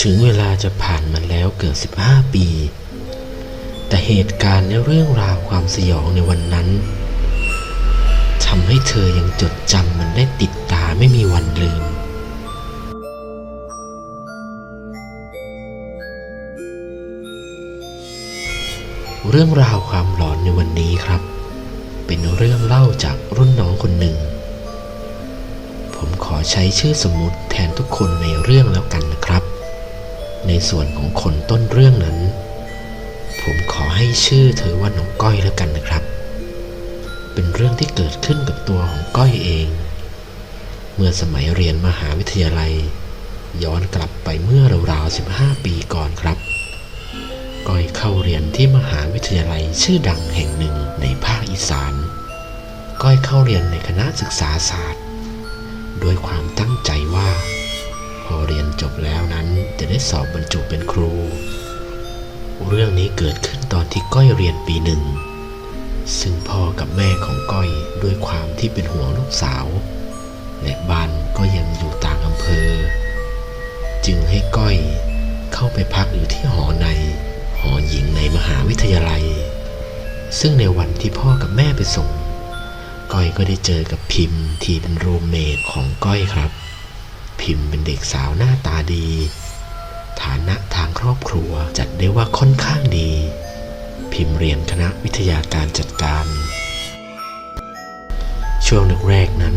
ถึงเวลาจะผ่านมาแล้วเกือบ15 ปี แต่เหตุการณ์และเรื่องราวความสยองในวันนั้นทำให้เธอยังจดจำมันได้ติดตาไม่มีวันลืม เรื่องราวความหลอนในวันนี้ครับ เป็นเรื่องเล่าจากรุ่นน้องคนหนึ่ง ผมขอใช้ชื่อสมมุติแทนทุกคนในเรื่องแล้วกันนะครับ ในส่วนของคนต้นเรื่องนั้น ผมขอให้ชื่อเธอว่าน้องก้อยแล้วกันนะครับ เป็นเรื่องที่เกิดขึ้นกับตัวของก้อยเอง เมื่อสมัยเรียนมหาวิทยาลัย ย้อนกลับไปเมื่อราวๆ15 ปีก่อนครับ ก้อยเข้าเรียนที่มหาวิทยาลัยชื่อดังแห่งหนึ่งในภาคอีสาน ก้อยเข้าเรียนในคณะศึกษาศาสตร์โดยความตั้งใจว่า พอเรียนจบแล้วนั้นจะได้สอบบรรจุเป็นครู เรื่องนี้เกิดขึ้นตอนที่ก้อยเรียนปีหนึ่ง ซึ่งพ่อกับแม่ของก้อยด้วยความที่เป็นห่วงลูกสาว และบ้านก็ยังอยู่ต่างอำเภอ จึงให้ก้อยเข้าไปพักอยู่ที่หอในหอหญิงในมหาวิทยาลัย ซึ่งในวันที่พ่อกับแม่ไปส่ง ก้อยก็ได้เจอกับพิมพ์ที่เป็นรูมเมทของก้อยครับ พิมพ์เป็นเด็กสาวหน้าตาดี ฐานะทางครอบครัวจัดได้ว่าค่อนข้างดี พิมพ์เรียนคณะวิทยาการจัดการ ช่วงแรกๆนั้น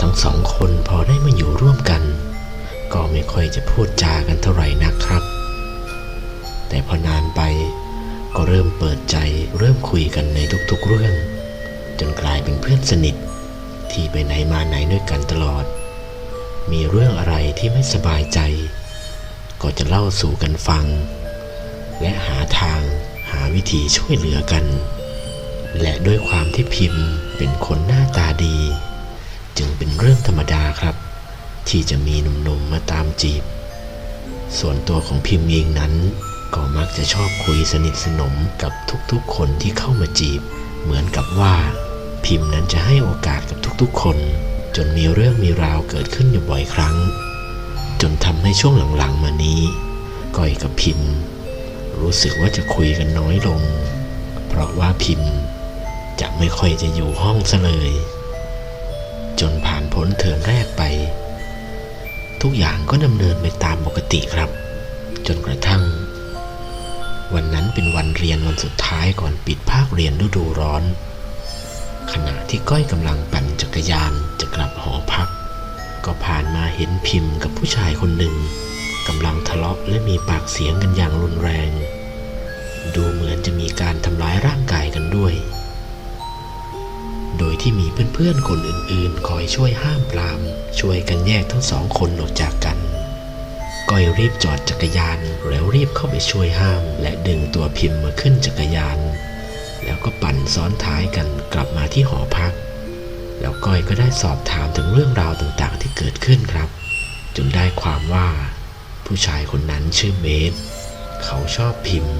ทั้งสองคนพอได้มาอยู่ร่วมกัน ก็ไม่ค่อยจะพูดจากันเท่าไหร่นักครับ แต่พอนานไปก็เริ่มเปิดใจเริ่มคุยกันในทุกๆเรื่อง จนกลายเป็นเพื่อนสนิทที่ไปไหนมาไหนด้วยกันตลอด มีเรื่องอะไรที่ไม่สบายใจ ก็จะเล่าสู่กันฟัง และหาทางหาวิธีช่วยเหลือกัน และด้วยความที่พิมพ์เป็นคนหน้าตาดี จึงเป็นเรื่องธรรมดาครับ ที่จะมีหนุ่มๆมาตามจีบ ส่วนตัวของพิมพ์เองนั้น ก็มักจะชอบคุยสนิทสนมกับทุกๆคนที่เข้ามาจีบ เหมือนกับว่า พิมพ์นั้นจะให้โอกาสกับทุกๆคน จนมีเรื่องมีราวเกิดขึ้นอยู่บ่อยครั้ง จนทำให้ช่วงหลังๆ มานี้ก้อยกับพิมพ์ รู้สึกว่าจะคุยกันน้อยลง เพราะว่าพิมพ์ จะไม่ค่อยจะอยู่ห้องซะเลย จนผ่านพ้นเทอมแรกไป ทุกอย่างก็ดำเนินไปตามปกติครับ จนกระทั่ง วันนั้นเป็นวันเรียนวันสุดท้ายก่อนปิดภาคเรียนฤดูร้อน ขณะที่ก้อยกำลังปั่นจักรยานจะกลับหอพัก ก็ผ่านมาเห็นพิมพ์กับผู้ชายคนหนึ่งกำลังทะเลาะและมีปากเสียงกันอย่างรุนแรง ดูเหมือนจะมีการทำร้ายร่างกายกันด้วย โดยที่มีเพื่อนๆคนอื่นๆ คอยช่วยห้ามปราม ช่วยกันแยกทั้งสองคนออกจากกันก้อยรีบจอดจักรยานแล้วรีบเข้าไปช่วยห้าม และดึงตัวพิมพ์มาขึ้นจักรยาน แล้วก็ปั่นซ้อนท้ายกันกลับมาที่หอพัก แล้วก้อยก็ได้สอบถามถึงเรื่องราวต่างๆ ที่เกิดขึ้นครับ จนได้ความว่า ผู้ชายคนนั้นชื่อเบสเขาชอบพิมพ์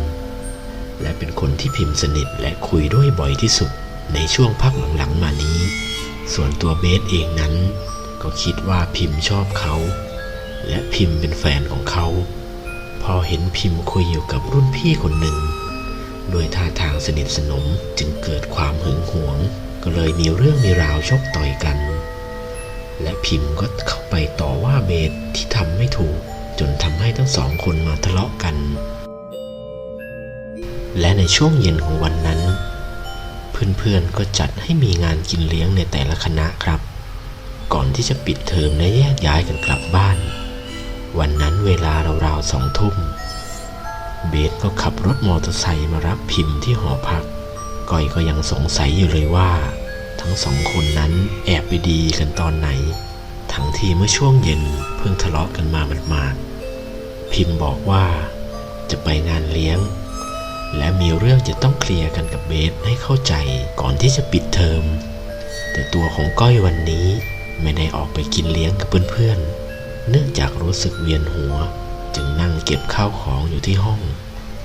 และเป็นคนที่พิมพ์สนิทและคุยด้วยบ่อยที่สุดในช่วงพักหลังๆมานี้ ส่วนตัวเบสเองนั้น ก็คิดว่าพิมพ์ชอบเขา และพิมพ์เป็นแฟนของเขา พอเห็นพิมพ์คุยอยู่กับรุ่นพี่คนหนึ่ง โดยท่าทางสนิทสนมจึงเกิดความหึงหวง ก็เลยมีเรื่องมีราวชกต่อยกัน และพิมพ์ก็เข้าไปต่อว่าเบสที่ทำไม่ถูก จนทำให้ทั้งสองคนมาทะเลาะกัน และในช่วงเย็นของวันนั้น เพื่อนๆก็จัดให้มีงานกินเลี้ยงในแต่ละคณะครับ ก่อนที่จะปิดเทอมและแยกย้ายกันกลับบ้าน วันนั้นเวลาราวๆสองทุ่ม เบสก็ขับรถมอเตอร์ไซค์มารับพิมพ์ที่หอพัก ก้อยก็ยังสงสัยอยู่เลยว่า ทั้งสองคนนั้นแอบไปดีกันตอนไหน ทั้งที่เมื่อช่วงเย็นเพิ่งทะเลาะกันมาหมาดๆพิมพ์บอกว่าจะไปงานเลี้ยง และมีเรื่องจะต้องเคลียร์กันกับเบสให้เข้าใจก่อนที่จะปิดเทอม แต่ตัวของก้อยวันนี้ไม่ได้ออกไปกินเลี้ยงกับเพื่อนๆเนื่องจากรู้สึกเวียนหัว จึงนั่งเก็บข้าวของอยู่ที่ห้อง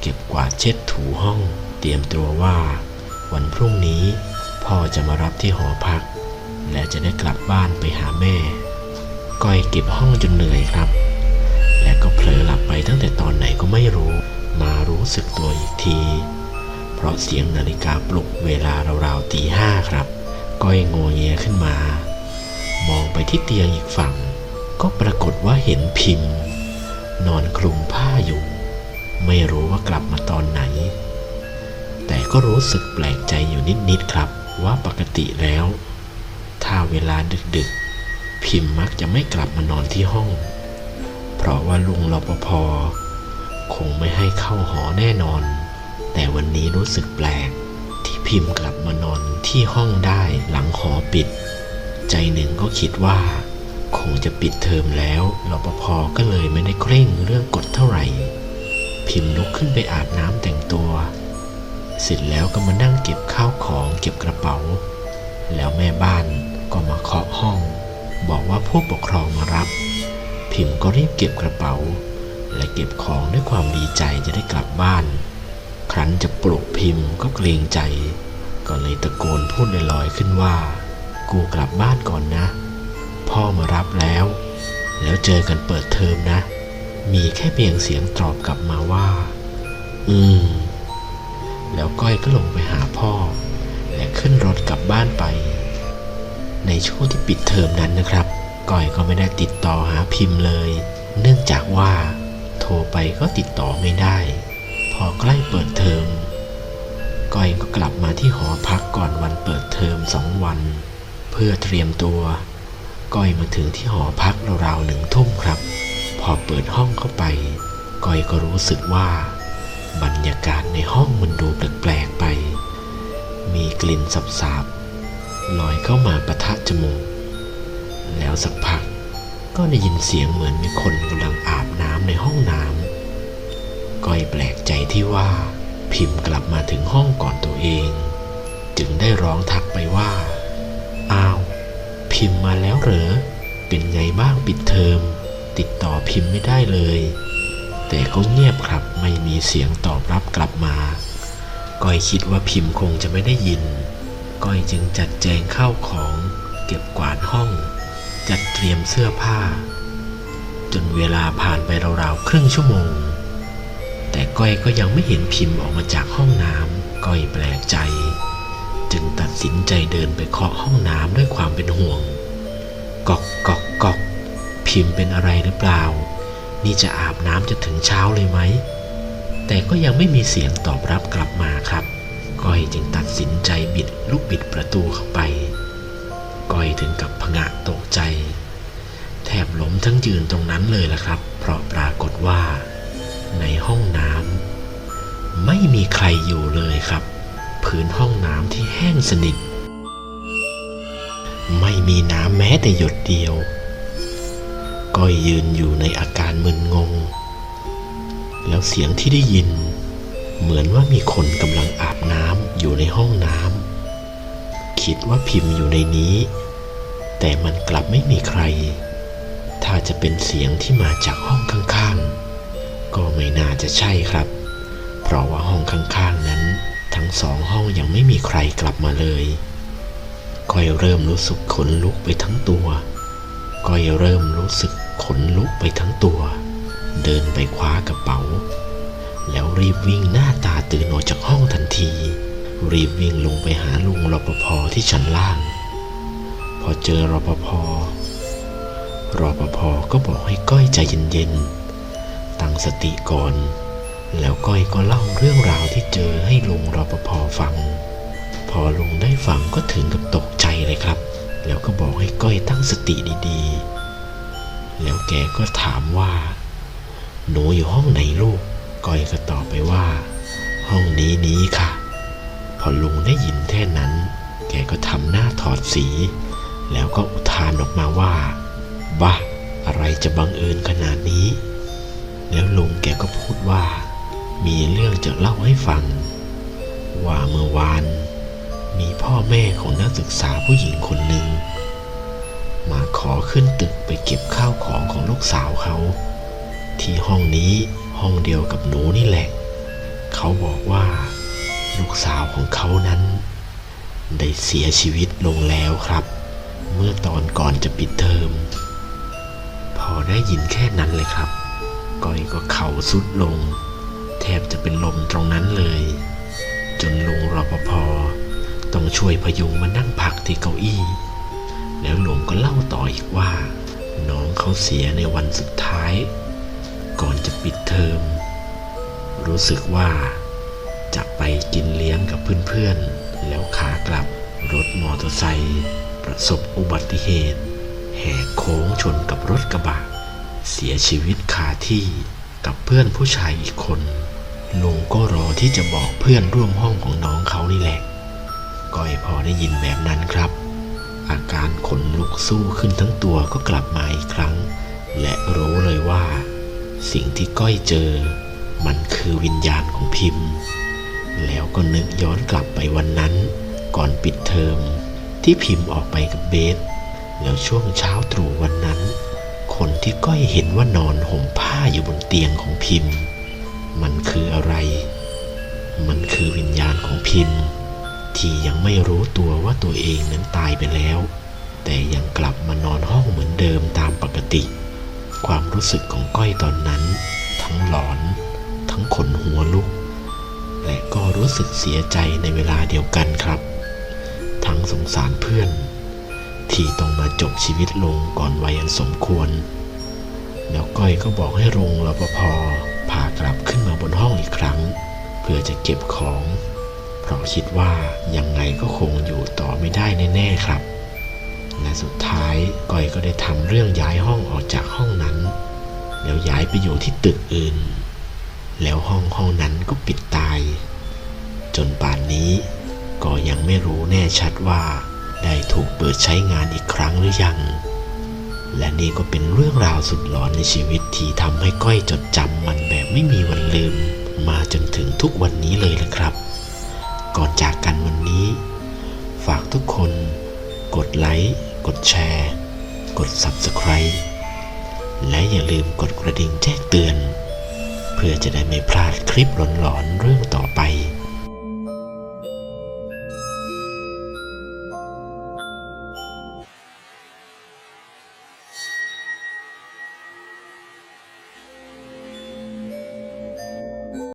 เก็บกวาดเช็ดถูห้อง เตรียมตัวว่า วันพรุ่งนี้พ่อจะมารับที่หอพัก และจะได้กลับบ้านไปหาแม่ ก้อยเก็บห้องจนเหนื่อยครับ และก็เผลอหลับไปตั้งแต่ตอนไหนก็ไม่รู้ มารู้สึกตัวอีกที เพราะเสียงนาฬิกาปลุกเวลาราวๆตีห้าครับ ก้อยงวเงียขึ้นมา มองไปที่เตียงอีกฝั่ง ก็ปรากฏว่าเห็นพิมพ์ นอนคลุมผ้าอยู่ ไม่รู้ว่ากลับมาตอนไหน แต่ก็รู้สึกแปลกใจอยู่นิดๆครับว่าปกติแล้ว ถ้าเวลาดึกๆ พิมพ์มักจะไม่กลับมานอนที่ห้อง เพราะว่าลุงรปภคงไม่ให้เข้าหอแน่นอน แต่วันนี้รู้สึกแปลก ที่พิมพ์กลับมานอนที่ห้องได้หลังหอปิด ใจหนึ่งก็คิดว่า คงจะปิดเทอมแล้วรปภก็เลยไม่ได้เคร่งเรื่องกฎเท่าไหร่ พิมพ์ลุกขึ้นไปอาบน้ำแต่งตัว เสร็จแล้วก็มานั่งเก็บข้าวของเก็บกระเป๋า แล้วแม่บ้านก็มาเคาะห้อง บอกว่าผู้ปกครองมารับ พิมพ์ก็รีบเก็บกระเป๋า และเก็บของด้วยความดีใจจะได้กลับบ้าน ครั้นจะปลุกพิมพ์ก็เกรงใจ ก็เลยตะโกนพูดลอยๆขึ้นว่า กูกลับบ้านก่อนนะ พ่อมารับแล้ว แล้วเจอกันเปิดเทอมนะ มีแค่เพียงเสียงตอบกลับมาว่า อืม แล้วก้อยก็ลงไปหาพ่อ และขึ้นรถกลับบ้านไป ในช่วงที่ปิดเทอมนั้นนะครับ ก้อยก็ไม่ได้ติดต่อหาพิมพ์เลย เนื่องจากว่า โทรไปก็ติดต่อไม่ได้ พอใกล้เปิดเทอมก้อยก็กลับมาที่หอพักก่อนวันเปิดเทอมสองวัน เพื่อเตรียมตัว ก้อยมาถึงที่หอพักราวๆหนึ่งทุ่มครับ พอเปิดห้องเข้าไป ก้อยก็รู้สึกว่า บรรยากาศในห้องมันดูแปลกๆไป มีกลิ่นสาบๆลอยเข้ามาประทะจมูก แล้วสักพักก็ได้ยินเสียงเหมือนมีคนกำลังอาบน้ำในห้องน้ำก้อยแปลกใจที่ว่า พิมพ์กลับมาถึงห้องก่อนตัวเอง จึงได้ร้องทักไปว่า อ้าว พิมพ์มาแล้วเหรอ เป็นไงบ้างปิดเทอม ติดต่อพิมพ์ไม่ได้เลย แต่ก็เงียบครับไม่มีเสียงตอบรับกลับมา ก้อยคิดว่าพิมพ์คงจะไม่ได้ยิน ก้อยจึงจัดแจงข้าวของ เก็บกวาดห้อง จัดเตรียมเสื้อผ้า จนเวลาผ่านไปราวๆครึ่งชั่วโมง แต่ก้อยก็ยังไม่เห็นพิมพ์ออกมาจากห้องน้ำก้อยแปลกใจ จึงตัดสินใจเดินไปเคาะห้องน้ำด้วยความเป็นห่วงกอกกอกกอกพิมพ์เป็นอะไรหรือเปล่า นี่จะอาบน้ำจะถึงเช้าเลยไหม แต่ก็ยังไม่มีเสียงตอบรับกลับมาครับ ก้อยจึงตัดสินใจบิดลูกบิดประตูเข้าไป ก้อยถึงกับผงะตกใจ แทบล้มทั้งยืนตรงนั้นเลยล่ะครับ เพราะปรากฏว่า ในห้องน้ำไม่มีใครอยู่เลยครับ พื้นห้องน้ำที่แห้งสนิท ไม่มีน้ำแม้แต่หยดเดียว ก้อยยืนอยู่ในอาการมึนงง แล้วเสียงที่ได้ยิน เหมือนว่ามีคนกำลังอาบน้ำอยู่ในห้องน้ำคิดว่าพิมพ์อยู่ในนี้ แต่มันกลับไม่มีใคร ถ้าจะเป็นเสียงที่มาจากห้องข้างๆ ก็ไม่น่าจะใช่ครับ เพราะว่าห้องข้างๆนั้น ทั้งสองห้องยังไม่มีใครกลับมาเลยก้อยเริ่มรู้สึกขนลุกไปทั้งตัวก้อยเริ่มรู้สึกขนลุกไปทั้งตัว เดินไปคว้ากระเป๋า แล้วรีบวิ่งหน้าตาตื่นออกจากห้องทันที รีบวิ่งลงไปหาลุงรปภที่ชั้นล่าง พอเจอรปภรปภก็บอกให้ก้อยใจเย็นๆ ตั้งสติก่อน แล้วก้อยก็เล่าเรื่องราวที่เจอให้ลุงรปภฟัง พอลุงได้ฟังก็ถึงกับตกใจเลยครับ แล้วก็บอกให้ก้อยตั้งสติดีๆ แล้วแกก็ถามว่า หนูอยู่ห้องไหนลูก ก้อยก็ตอบไปว่า ห้องนี้นี้ค่ะ พอลุงได้ยินแค่นั้น แกก็ทำหน้าถอดสี แล้วก็อุทานออกมาว่าบ้าอะไรจะบังเอิญขนาดนี้ แล้วลุงแกก็พูดว่า มีเรื่องจะเล่าให้ฟัง ว่าเมื่อวาน มีพ่อแม่ของนักศึกษาผู้หญิงคนหนึ่ง มาขอขึ้นตึกไปเก็บข้าวของของลูกสาวเขา ที่ห้องนี้ห้องเดียวกับหนูนี่แหละ เขาบอกว่า ลูกสาวของเขานั้น ได้เสียชีวิตลงแล้วครับ เมื่อตอนก่อนจะปิดเทอม พอได้ยินแค่นั้นเลยครับ ก้อยก็เข่าสุดลง ทบจะเป็นลมตรงนั้นเลย จนลุงรปภต้องช่วยพยุงมานั่งพักที่เก้าอี้ แล้วหลุงก็เล่าต่ออีกว่า น้องเขาเสียในวันสุดท้าย ก่อนจะปิดเทอม รู้สึกว่าจะไปกินเลี้ยงกับเพื่อนๆ แล้วขากลับรถมอเตอร์ไซค์ประสบอุบัติเหตุ แหกโค้งชนกับรถกระบะ เสียชีวิตคาที่กับเพื่อนผู้ชายอีกคน ลุงก็รอที่จะบอกเพื่อนร่วมห้องของน้องเขานี่แหละก้อยพอได้ยินแบบนั้นครับ อาการขนลุกสู้ขึ้นทั้งตัวก็กลับมาอีกครั้ง และรู้เลยว่า สิ่งที่ก้อยเจอ มันคือวิญญาณของพิมพ์ แล้วก็นึกย้อนกลับไปวันนั้น ก่อนปิดเทอม ที่พิมพ์ออกไปกับเบสแล้วช่วงเช้าตรู่วันนั้น คนที่ก้อยเห็นว่านอนห่มผ้าอยู่บนเตียงของพิมพ์ มันคืออะไร มันคือวิญญาณของพิมพ์ ที่ยังไม่รู้ตัวว่าตัวเองนั้นตายไปแล้ว แต่ยังกลับมานอนห้องเหมือนเดิมตามปกติ ความรู้สึกของก้อยตอนนั้น ทั้งหลอน ทั้งขนหัวลุก และก็รู้สึกเสียใจในเวลาเดียวกันครับ ทั้งสงสารเพื่อนที่ต้องมาจบชีวิตลงก่อนวัยอันสมควร แล้วก้อยก็บอกให้รงรปภากลับขึ้นมาบนห้องอีกครั้ง เพื่อจะเก็บของ เพราะคิดว่ายังไงก็คงอยู่ต่อไม่ได้แน่ๆครับ และสุดท้ายก้อยก็ได้ทำเรื่องย้ายห้องออกจากห้องนั้น แล้วย้ายไปอยู่ที่ตึกอื่น แล้วห้องห้องนั้นก็ปิดตาย จนป่านนี้ก็ยังไม่รู้แน่ชัดว่า ได้ถูกเปิดใช้งานอีกครั้งหรือยัง และนี่ก็เป็นเรื่องราวสุดหลอนในชีวิตที่ทำให้ก้อยจดจำมันแบบไม่มีวันลืม มาจนถึงทุกวันนี้เลยละครับ ก่อนจากกันวันนี้ ฝากทุกคน กดไลค์ กดแชร์ กด Subscribe และอย่าลืมกดกระดิ่งแจ้งเตือน เพื่อจะได้ไม่พลาดคลิปหลอนๆเรื่องต่อไป